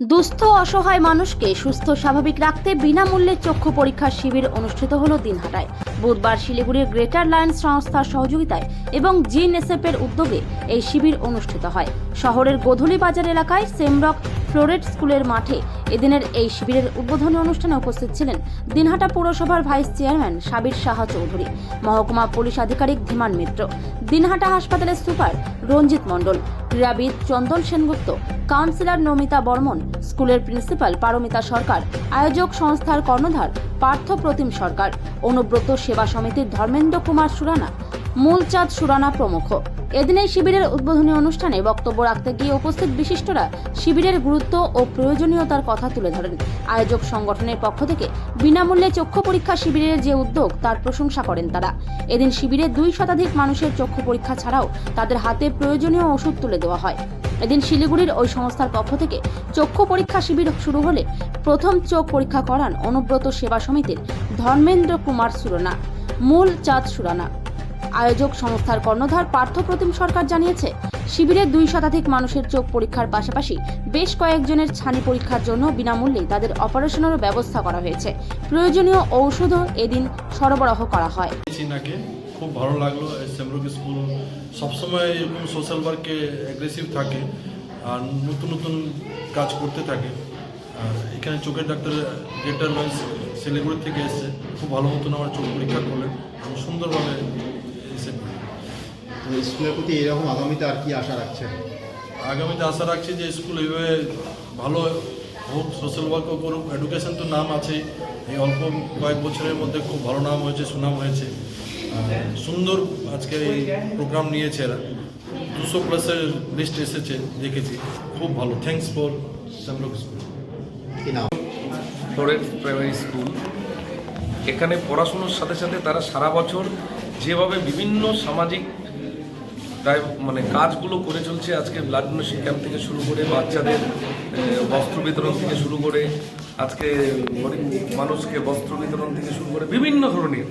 দুস্থ অসহায় মানুষকে সুস্থ স্বাভাবিক রাখতে বিনামূল্যে চক্ষু পরীক্ষার শিবির অনুষ্ঠিত হলো দিনহাটায়। বুধবার শিলিগুড়ির গ্রেটার লায়ন্স সংস্থার সহযোগিতায় এবং জিএনএসএফ এর উদ্যোগে এই শিবির অনুষ্ঠিত হয়। শহরের গোধূলি বাজার এলাকায় সেমরক ফ্লোরেট স্কুলের মাঠে এদিনের এই শিবিরের উদ্বোধনী অনুষ্ঠানে উপস্থিত ছিলেন দিনহাটা পৌরসভার ভাইস চেয়ারম্যান সাবির সাহা চৌধুরী, মহকুমা পুলিশ আধিকারিক ধীমান মিত্র, দিনহাটা হাসপাতালের সুপার রঞ্জিত মণ্ডল ক্রীড়াবিদ চন্দন সেনগুপ্ত, কাউন্সিলর নমিতা বর্মন, স্কুলের প্রিন্সিপাল পারমিতা সরকার, আয়োজক সংস্থার কর্ণধার পার্থ প্রতিম সরকার, অনুব্রত সেবা সমিতির ধর্মেন্দ্র কুমার সুরানা মূলচাঁদ সুরানা প্রমুখ। এদিন এই শিবিরের উদ্বোধনী অনুষ্ঠানে বক্তব্য রাখতে গিয়ে উপস্থিত বিশিষ্টরা শিবিরের গুরুত্ব ও প্রয়োজনীয়তার কথা তুলে ধরেন। আয়োজক সংগঠনের পক্ষ থেকে বিনামূল্যে চক্ষু পরীক্ষা শিবিরের যে উদ্যোগ, তার প্রশংসা করেন তারা। এদিন শিবিরে দুই শতাধিক মানুষের চক্ষু পরীক্ষা ছাড়াও তাদের হাতে প্রয়োজনীয় ওষুধ তুলে দেওয়া হয়। এদিন শিলিগুড়ির ওই সংস্থার পক্ষ থেকে চক্ষু পরীক্ষা শিবির শুরু হলে প্রথম চোখ পরীক্ষা করান অনুব্রত সেবা সমিতির ধর্মেন্দ্র কুমার সুরানা মূল চাঁদ সুরানা। আয়োজক সংস্থার কর্ণধার পার্থ প্রতিম সরকার জানিয়েছে, শিবিরে দুই শতাধিক মানুষের চোখ পরীক্ষার পাশাপাশি বেশ কয়েকজনের ছানি পরীক্ষার জন্য বিনামূল্যে তাদের অপারেশনেরও ব্যবস্থা করা হয়েছে। প্রয়োজনীয় ঔষধও এদিন সরবরাহ করা হয়। খুব ভালো লাগল সেমরুক স্কুল সবসময় এরকম সোশ্যাল ওয়ার্কে অ্যাগ্রেসিভ থাকে আর নতুন নতুন কাজ করতে থাকে। আর এখানে চোখের ডাক্তার গ্রেটার লয়েন্স শিলিগুড়ি থেকে এসছে, খুব ভালো মতন আমার চোখ পরীক্ষা করলেন। এবং তো স্কুলের প্রতি এরকম আগামীতে আর কি আশা রাখছেন? আগামীতে আশা রাখছি যে স্কুল এইভাবে ভালো হোক সোশ্যাল ওয়ার্কও করুক এডুকেশন তো নাম আছেই। এই অল্প কয়েক বছরের মধ্যে খুব ভালো নাম হয়েছে সুনাম হয়েছে। সুন্দর আজকে এই প্রোগ্রাম নিয়েছে এরা। দুশো প্লাসের লিস্ট এসেছে দেখেছি। খুব ভালো। Thanks for shamrock school Florence primary school এখানে পড়াশুনোর সাথে সাথে তারা সারা বছর যেভাবে বিভিন্ন সামাজিক মানে কাজগুলো করে চলছে আজকে ব্লাড ডোনেশন ক্যাম্প থেকে শুরু করে বাচ্চাদের বস্ত্র বিতরণ থেকে শুরু করে, আজকে গরিব মানুষকে বস্ত্র বিতরণ থেকে শুরু করে বিভিন্ন ধরনের।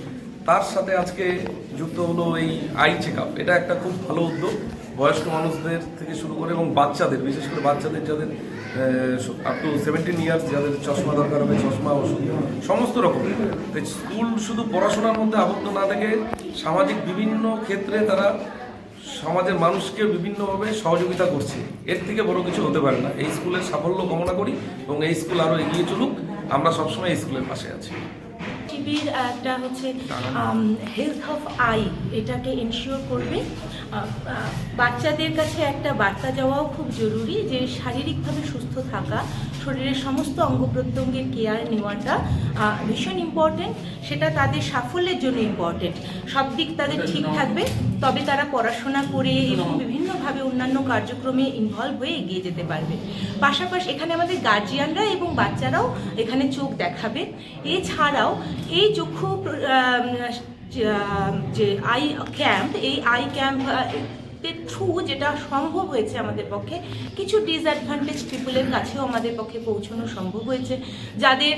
তার সাথে আজকে যুক্ত হলো এই আই চেক আপ এটা একটা খুব ভালো উদ্যোগ বয়স্ক মানুষদের থেকে শুরু করে এবং বাচ্চাদের, বিশেষ করে বাচ্চাদের যাদের আপ টু সেভেন্টিন ইয়ার্স যাদের চশমা দরকার হবে, চশমা, ওষুধ, সমস্ত রকম। স্কুল শুধু পড়াশোনার মধ্যে আবদ্ধ না থেকে সামাজিক বিভিন্ন ক্ষেত্রে তারা সমাজের মানুষকে বিভিন্নভাবে সহযোগিতা করছে। এর থেকে বড় কিছু হতে পারে না। এই স্কুলের সাফল্য কামনা করি এবং এই স্কুল আরও এগিয়ে চলুক। আমরা সবসময় এই স্কুলের পাশে আছি। টিভির একটা হচ্ছে হেলথ অফ আই এটাকে এনশিওর করবে। বাচ্চাদের কাছে একটা বার্তা যাওয়াও খুব জরুরি যে শারীরিকভাবে সুস্থ থাকা শরীরের সমস্ত অঙ্গ প্রত্যঙ্গের কেয়ার নেওয়াটা ভীষণ ইম্পর্টেন্ট সেটা তাদের সাফল্যের জন্য ইম্পর্টেন্ট সব দিক তাদের ঠিক থাকবে তবে তারা পড়াশোনা করে এবং বিভিন্নভাবে অন্যান্য কার্যক্রমে ইনভলভ হয়ে এগিয়ে যেতে পারবে। পাশাপাশি এখানে আমাদের গার্জিয়ানরা এবং বাচ্চারাও এখানে চোখ দেখাবে। এছাড়াও এই চক্ষু যে আই ক্যাম্প এই আই ক্যাম্প থ্রু যেটা সম্ভব হয়েছে আমাদের পক্ষে কিছু ডিসঅ্যাডভান্টেজ পিপুলের কাছেও আমাদের পক্ষে পৌঁছানো সম্ভব হয়েছে। যাদের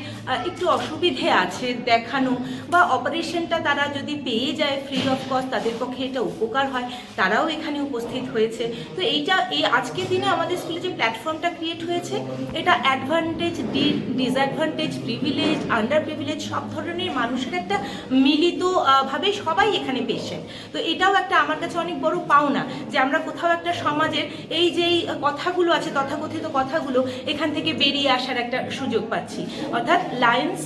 একটু অসুবিধে আছে দেখানো বা অপারেশনটা তারা যদি পেয়ে যায় ফ্রি অফ কস্ট তাদের পক্ষে এটা উপকার হয়। তারাও এখানে উপস্থিত হয়েছে। তো এইটা এই আজকের দিনে আমাদের স্কুলে যে প্ল্যাটফর্মটা ক্রিয়েট হয়েছে এটা advantage d disadvantage privilege under privilege সব ধরনের মানুষের একটা মিলিত আহ, সবাই এখানে পেশেন্ট তো এটাও একটা আমার কাছে অনেক বড় পাওনা। যে আমরা কোথাও একটা সমাজের এই যেই কথাগুলো আছে তথাকথিত কথাগুলো এখান থেকে বেরিয়ে আসার একটা সুযোগ পাচ্ছি। অর্থাৎ লায়ন্স